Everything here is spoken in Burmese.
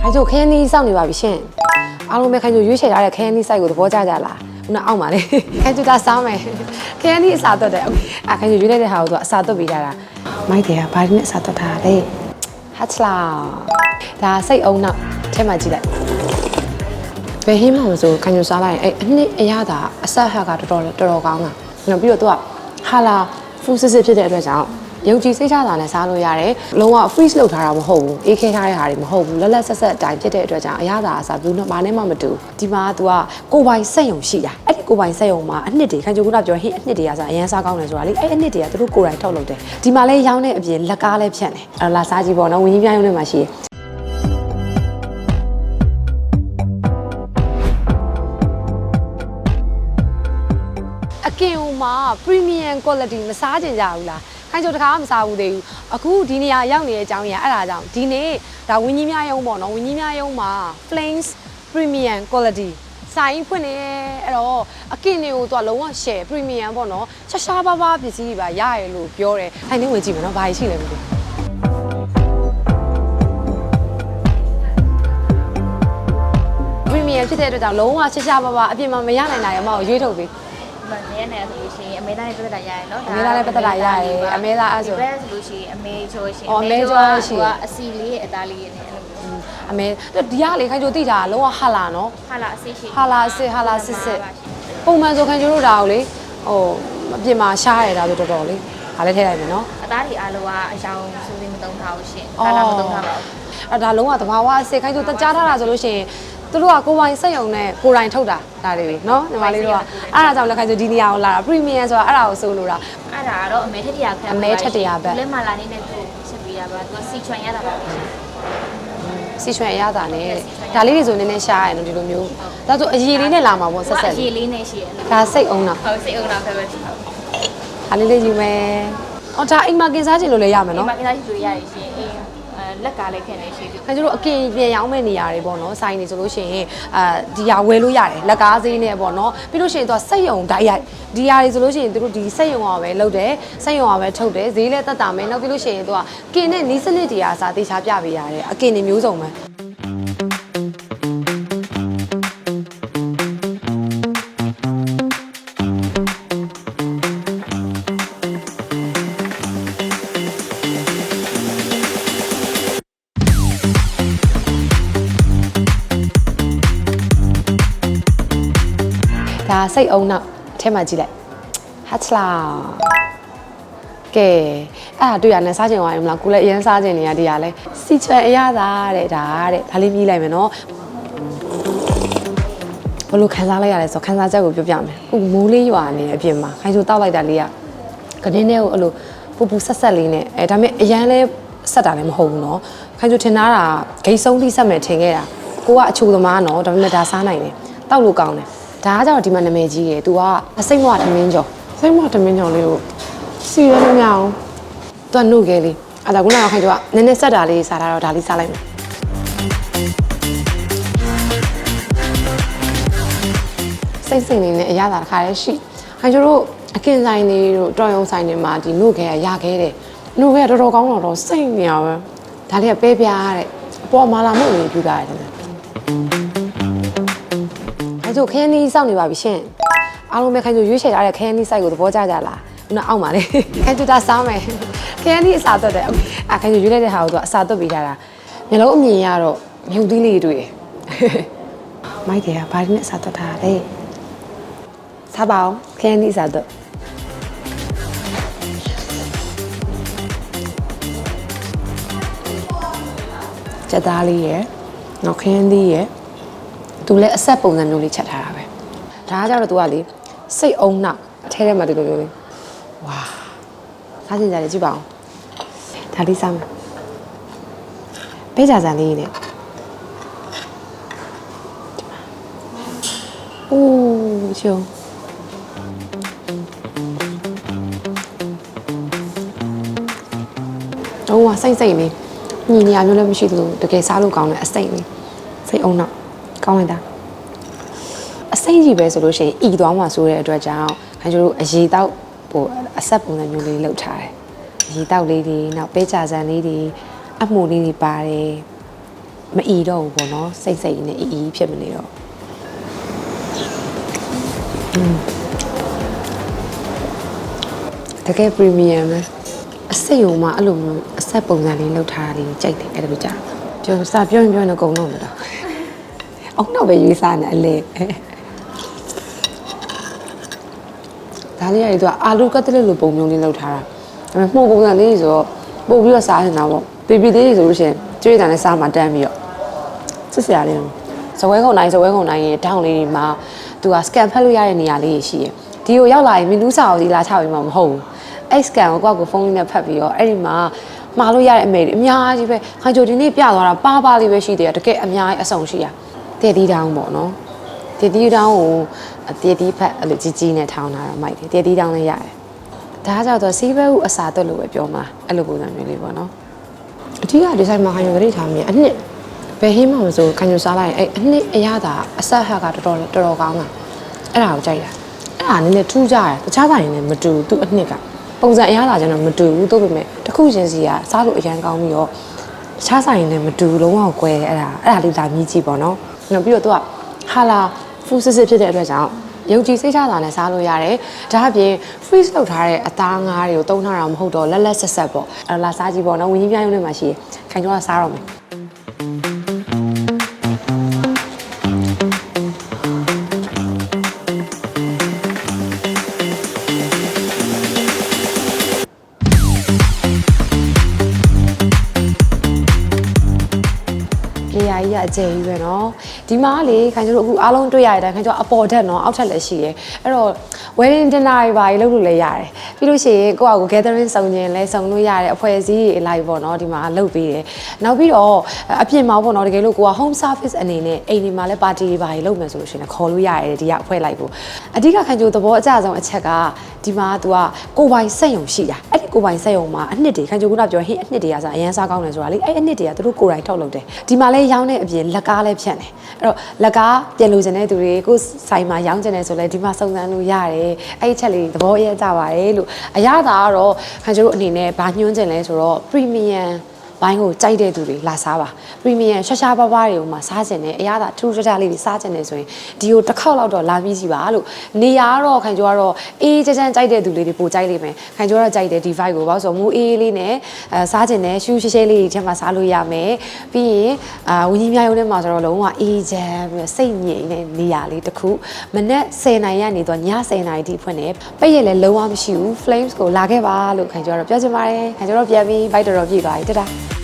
ခိုင်ချိုခရမ်းသီးစောင့်နေပါပြီရှင်အားလုံးပဲခိုင်ချိုရွေးချယ်ထားတဲ့ခရမ်းသီး site ကိုသဘောကျကြလားခုနအောက်မှာလေခိုင်ချိုဒါစောင်းမယ်ခရမ်းသီးအစာသွတ်တယ်အာခိုင်ချိုရွေးလိုက်တဲ့ဟာကိုသူကအစာသွတ်ပေးကြတာမိုက်တယ်ကဘာဒီနဲ့အစာသွတ်ထားတာလဲဟတ်လာဒါစိတ်အုံနောက်ထဲမှာကြည့်လိုက်ဘယ်ဟင်းမှမဆိုခိုင်ချိုစားလိုက်ရင်အဲ့အနှစ်အရသာအဆက်ဟက်ကတော်တော်တော်တော်ကောင်းတာနောက်ပြီးတော့သူကဟာလာဖူးစစ်စစ်ဖြစ်တဲ့အတွက်ကြောင့် ယုံကြည်စိတ်ချတာနဲ့စားလို့ရတယ်လုံးဝ freeze လုပ်ထားတာမဟုတ်ဘူးအေးခဲထားတဲ့ဟာတွေမဟုတ်ဘူးလက်လက်ဆက်ဆက်အတိုင်းဖြစ်တဲ့အတွက်ကြောင့်အရသာအစားဘူးတော့ဘာနဲ့မှမတူဒီမှာ तू ကကိုယ်ပိုင်စက်ယုံရှိတာအဲ့ဒီကိုယ်ပိုင်စက်ယုံမှာအနှစ်တွေခံကြုံကပြောဟင်းအနှစ်တွေကစားအရန်စားကောင်းတယ်ဆိုတာလေအဲ့အနှစ်တွေကသူတို့ကိုယ်တိုင်ထုတ်လုပ်တယ်ဒီမှာလဲရောင်းတဲ့အပြင်လက်ကားလဲဖြန့်တယ်အဲ့လာစားကြည့်ပေါ့နော်ဝင်းကြီးပြရုံးထဲမှာရှိတယ်အကင်ဟိုမှာ premium quality မစားကြင်ကြဘူးလား ခိုင်ချိုတခါမှမစားဘူးသေးဘူးအခုဒီနေရာရောက်နေတဲ့အကြောင်းကြီးကအဲ့ဒါကြောင့်ဒီနေ့ဒါဝင်းကြီးများယုံပေါ့နော်ဝင်းကြီးများယုံမှာ flames premium quality ဆိုင်ဖွင့်နေအဲ့တော့အကင်တွေကိုသူကလုံးဝ share premium ပေါ့နော်ရှာရှာပါပါပစ္စည်းတွေပါရရလို့ပြောတယ်အဲ့ဒီဝင်ကြည့်မယ်နော်ဘာကြီးရှိလဲမသိဘူး premium ဖြစ်တဲ့အတွက်ကြောင့်လုံးဝရှာရှာပါပါအပြင်မှာမရနိုင်တာရမအောင်ရွေးထုတ်ပေး မနေရနေဆိုလို့ရှိရင်အမေသားနဲ့ပတ်သက်တာရရနော်အမေသားနဲ့ပတ်သက်တာရရအမေသားအဲ့ဆိုဒီဘက်ဆိုလို့ရှိရင်အမေချိုးရှင်အော်အမေချိုးရှင်အစီလေးရဲ့အသားလေးရဲ့နဲ့အဲ့လိုမျိုးအမေဒီကလေခိုင်ချိုတိတာလုံးဝဟာလာနော်ဟာလာအစီရှင်ဟာလာစစ်ဟာလာစစ်စစ်ပုံမှန်ဆိုခိုင်ချိုတို့ဒါကိုလေဟိုအပြင်မှာရှားရတာဆိုတော်တော်လေးဒါလည်းထည့်လိုက်မယ်နော်အသားတွေအားလုံးကအယောင်စူးစင်းမသုံးထားဘူးရှင်အော်ဟာလာမသုံးထားပါဘူးအဲ့ဒါလုံးဝသဘာဝအစစ်ခိုင်ချိုတကြားထားတာဆိုလို့ရှိရင် သူတို့ကကိုယ်ပိုင်စက်ရုံနဲ့ကိုယ်တိုင်ထုတ်တာဒါတွေနော်ညီမလေးတို့ကအဲ့ဒါကြောင့်လည်းခိုင်ချိုဒီနေရာကိုလာတာ premium ဆိုတာအဲ့ဒါကိုစိုးလို့တာအဲ့ဒါကတော့အမေထက်တရာခံအမေထက်တရာဘက်လက်မလာနေနဲ့သူချက်ပေးရပါသူစီချွန်ရတာပါရှင်စီရွှေအရသာနဲ့ဒါလေးတွေဆိုနည်းနည်းရှားရနော်ဒီလိုမျိုးဒါဆိုအရည်လေးနဲ့လာမှာပေါ့ဆက်ဆက်အလေးရေးလေးနဲ့ရှိရလို့ဒါစိတ်အောင်တာဟုတ်စိတ်အောင်တော့ဖက်ပဲဟုတ်အားလေးလေးယူမယ်အော်ဒါအိမ်မှာกินစားခြင်းလို့လည်းရမယ်ဒီနော်မှာကိစ္စရှိလို့ရရရှင်အေးအဲ လက်ကလည်းခင်နေရှိတယ်အဲကျတို့အကင်ပြန်ရောင်းမဲ့နေရာတွေပေါ့နော်ဆိုင်နေဆိုလို့ရှိရင်အာဒီဟာဝယ်လို့ရတယ်လက်ကားဈေးနဲ့ပေါ့နော်ပြီးလို့ရှိရင်သူကစက်ယုံဓာတ်ရိုက်ဒီဟာတွေဆိုလို့ရှိရင်သူတို့ဒီစက်ယုံကပဲလုပ်တယ်စက်ယုံကပဲထုတ်တယ်ဈေးလည်းတက်တာမယ်နောက်ပြီးလို့ရှိရင်သူကကင်နဲ့နီးစနစ်တရားစာတေချာပြပေးရတယ်အကင်တွေမျိုးစုံပဲ ဒါစိတ်အုံနောက်အထဲမှာကြည့်လိုက်ဟတ်လာကဲအဲ့ဒါတွေ့ရနဲ့စားချင်သွားရင်မလားကိုလည်းအရင်စားချင်နေရဒီဟာလဲစီချွန်အရသာတဲ့ဒါတဲ့ဒါလေးမြည်လိုက်မယ်နော်ဘယ်လိုခံစားလိုက်ရလဲဆိုတော့ခံစားချက်ကိုပြောပြမယ်ခုမိုးလေးရွာနေအပြင်မှာခိုင်ချိုတောက်လိုက်တာလေးကကတင်းထဲကိုအဲ့လိုပူပူဆက်ဆက်လေးနဲ့အဲဒါပေမဲ့အရန်လဲဆက်တာလည်းမဟုတ်ဘူးเนาะခိုင်ချိုထင်တာကဂိတ်ဆုံးတိဆက်မယ်ထင်ခဲ့တာကိုကအချိုသမားเนาะဒါပေမဲ့ဒါစားနိုင်တယ်တောက်လို့ကောင်းတယ် ဒါကကြတော့ဒီမှာနာမည်ကြီးရယ် तू ကအစိမ့်မွားသမင်းကျော်စိမ့်မွားသမင်းကျော်လေးကိုစီရလို့မရအောင်သူကနှုတ်ခဲလေးအဲ့ဒါခုနကခိုင်ကျော်ကနည်းနည်းဆက်တာလေးစားတာတော့ဒါလေးစားလိုက်မယ်စိတ်စိတ်လေးနဲ့အရသာတစ်ခါလေးရှိခိုင်ကျော်တို့အကင်ဆိုင်တွေတို့တော်ရုံဆိုင်တွေမှာဒီနှုတ်ခဲကရခဲတယ်နှုတ်ခဲကတော်တော်ကောင်းတော့တော့စိတ်နေရပဲဒါလေးကပဲပြားတဲ့အပေါ်မှာလာမှုလေးပြူတာတယ်ခိုင် ကျော်ခရမ်းနီးစောင့်နေပါပြီရှင်အားလုံးပဲခိုင်ကျော်ရွေးချယ်ထားတဲ့ခရမ်းနီး site ကိုသဘောကျကြလားခုနအောက်မှာလေခိုင်ကျော်ဒါစားမယ်ခရမ်းနီးအစာသွတ်တယ်အာခိုင်ကျော်ရွေးလိုက်တဲ့ဟာကိုသူကအစာသွတ်ပေးထားတာမျိုးလုံးအမြင်ရတော့မြုပ်သီးလေးတွေတွေ့တယ်မိုက်တယ်ကဘာဒီနဲ့အစာသွတ်ထားတာလဲစားပါအောင်ခရမ်းနီးအစာသွတ်ချက်သားလေးရယ်နောက်ခရမ်းသီးရယ် သူလည်းအဆက်ပုံစံမျိုးလေးချက်ထားတာပဲဒါကကြတော့သူကလေစိတ်အုံနောက်အထဲထဲမှာဒီလိုမျိုးလေးဝါစားကြည့်ကြတယ်ကြည့်ပါအောင်ဒါလေးစားမယ်ပေးကြစံလေးနဲ့အိုးချုံတော့ဝစိတ်စိတ်လေးညီနေရမျိုးလည်းမရှိသလိုတကယ်စားလို့ကောင်းတဲ့အစိတ်လေးစိတ်အုံနောက် ကောင်းလိုက်တာအစိမ့်ကြီးပဲဆိုလို့ရှိရင်ဤသွားမှာဆိုတဲ့အတွက်ကြောင့်ခင်ဗျားတို့အရေတောက်ဟိုအဆက်ပုံစံမျိုးလေးလုပ်ထားတယ်အရေတောက်လေးတွေနောက်ပဲကြစံလေးတွေအမှုလေးတွေပါတယ်မအီတော့ဘူးပေါ့နော်စိတ်စိတ်နဲ့အီအီဖြစ်မနေတော့တကယ်ပရီမီယံပဲအစိတ်ုံမှာအဲ့လိုမျိုးအဆက်ပုံစံလေးလောက်ထားတာလေးကြိုက်တယ်အဲ့ဒါပဲကြာပြောစာပြောရင်ပြောရင်တော့ကုန်တော့မလား အောင်တော့ပဲရွေးစားနေအလဲဒါလေးရတယ်သူကအာလူကတ်တလေးလိုပုံမျိုးလေးလောက်ထားတာဒါပေမဲ့မှုပုံစံလေးဆိုတော့ပို့ပြီးတော့စားနေတာပေါ့ပီပီလေးဆိုလို့ရှိရင်ကျွေးတယ်နဲ့စားမှတန်းပြီးတော့စစ်စရာလေးဇဝဲခုံနိုင်ဇဝဲခုံနိုင်ရဲ့တောင်းလေးတွေမှာသူက scan ဖတ်လို့ရတဲ့နေရာလေးတွေရှိရယ်ဒီကိုရောက်လာရင်မင်းလူးစာကိုဒီလာချပြီးမှမဟုတ်ဘူးအဲ့ scan ကိုကိုယ့်ကိုဖုန်းလေးနဲ့ဖတ်ပြီးတော့အဲ့ဒီမှာမှားလို့ရတဲ့အမေတွေအများကြီးပဲခိုင်ချိုဒီနေ့ပြသွားတာပါပါလေးပဲရှိသေးတယ်တကယ်အများကြီးအဆုံရှိရ တည်တီးတောင်းပေါ့နော်တည်တီးတောင်းကိုတည်တီးဖက်အဲ့လိုကြီးကြီးနဲ့ထောင်းထားတာမိုက်တယ်တည်တီးတောင်းလေးရတယ်ဒါကြောင့်တော့စီးဘဲဥအစာတော့လို့ပဲပြောမှာအဲ့လိုပုံစံမျိုးလေးပေါ့နော်အထူးကဒီဆိုင်မှာခိုင်ရုံသတိထားမိရအနှစ်ဘယ်ဟင်းမှမဆိုခိုင်ရုံစားလိုက်ရင်အဲ့အနှစ်အရသာအဆက်ဟက်ကတော်တော်တော်တော်ကောင်းတာအဲ့ဒါကိုကြိုက်တာအဲ့ဒါနည်းနည်းထူးကြတယ်တခြားဆိုင်နဲ့မတူဘူးသူ့အနှစ်ကပုံစံအရသာကျတော့မတူဘူးသို့ပေမဲ့တစ်ခုချင်းစီကစားလို့အရန်ကောင်းပြီးတော့တခြားဆိုင်နဲ့မတူဘူးလုံးဝကွဲတယ်အဲ့ဒါအဲ့ဒါလေးလာမြည်ကြည့်ပေါ့နော် နောက်ပြီးတော့သူကဟာလာဖူးစစ်စစ်ဖြစ်တဲ့အတွက်ကြောင့်ယုံကြည်စိတ်ချတာနဲ့စားလို့ရတယ်။ဒါအပြင် freeze လုပ်ထားတဲ့အသားငါးတွေကိုတုံးထားတာမဟုတ်တော့လက်လက်ဆက်ဆက်ပေါ့။အဲ့ဒါလာစားကြည့်ပေါ့နော်။ဝင်းကြီးပြားရုံးထဲမှာရှိရ။ခိုင်ကျော်ကစားတော့မယ်။ ကြီးကအကျယ်ကြီးပဲเนาะဒီမှာလေခိုင်ကျတို့အခုအားလုံးတွေ့ရတဲ့အတိုင်းခိုင်ကျတို့အပေါ်ထက်เนาะအောက်ထက်လည်းရှိရယ်အဲ့တော့ wedding dinner တွေပါကြီးလုပ်လို့လည်းရတယ်ပြီးလို့ရှိရင်ကိုယ့်အကို gathering စုံခြင်းလည်းစုံလို့ရတယ်အဖွဲ့အစည်းတွေ live ပေါ့เนาะဒီမှာလုပ်ပေးတယ်နောက်ပြီးတော့အပြင်မှာပေါ့เนาะတကယ်လို့ကိုက home service အနေနဲ့အိမ်ဒီမှာလည်း party တွေပါကြီးလုပ်မယ်ဆိုလို့ရှိရင်လည်းခေါ်လို့ရတယ်ဒီကအဖွဲ့လိုက်ဖို့အဓိကခိုင်ကျတို့သဘောအကျဆုံးအချက်ကဒီမှာ तू ကကိုပိုင်စက်ယုံရှိတာအဲ့ဒီကိုပိုင်စက်ယုံမှာအနှစ်တွေခိုင်ကျတို့ကပြောဟင်းအနှစ်တွေကစားအရန်စားကောင်းတယ်ဆိုတာလေအဲ့အနှစ်တွေကသူတို့ကိုယ်တိုင်ထုတ်လုပ်တယ်ဒီမှာလည်းရောင်းတဲ့ အပြင်လက်ကားလည်းဖြတ်တယ်အဲ့တော့လက်ကားပြင်လို့ကျင်တဲ့သူတွေကိုဆိုင်မှာရောင်းကျင်တယ်ဆိုလဲဒီမှာစုံစမ်းလို့ရတယ်အဲ့ဒီချက်လေးသဘောအရကြပါတယ်လို့အရသာကတော့ခိုင်ကျတို့အနေနဲ့ဘာညွှန်းကျင်လဲဆိုတော့ premium ဘိုင်းကိုကြိုက်တဲ့သူတွေလာစားပါပရီမီယံရှာရှာပါပါတွေကိုမှစားကျင်တယ်အရသာထူးထူးခြားခြားလေးတွေစားကျင်တယ်ဆိုရင်ဒီကိုတစ်ခေါက်လောက်တော့လာပြီးစီပါလို့နေရာကတော့ခိုင်ကျော်ကတော့အေးချမ်းချမ်းကြိုက်တဲ့သူလေးတွေပိုကြိုက်လိမ့်မယ်ခိုင်ကျော်ကတော့ကြိုက်တယ်ဒီ vibe ကိုဘာလို့ဆိုတော့မူအေးလေးနဲ့အဲစားကျင်တယ်ရှူးရှဲရှဲလေးတွေထဲမှာစားလို့ရမယ်ပြီးရင်အာဝင်းကြီးများရုံးထဲမှာဆိုတော့လုံးဝအေးချမ်းပြီးတော့စိတ်ငြိမ်တဲ့နေရာလေးတစ်ခုမနက်10နာရီကနေတော့ည10နာရီထိဖွင့်နေပိတ်ရက်လည်းလုံးဝမရှိဘူး flames ကိုလာခဲ့ပါလို့ခိုင်ကျော်ကတော့ပြောချင်ပါတယ်ခိုင်ကျော်တော့ပြန်ပြီး bite တော်တော်ပြည့်သွားပြီတတား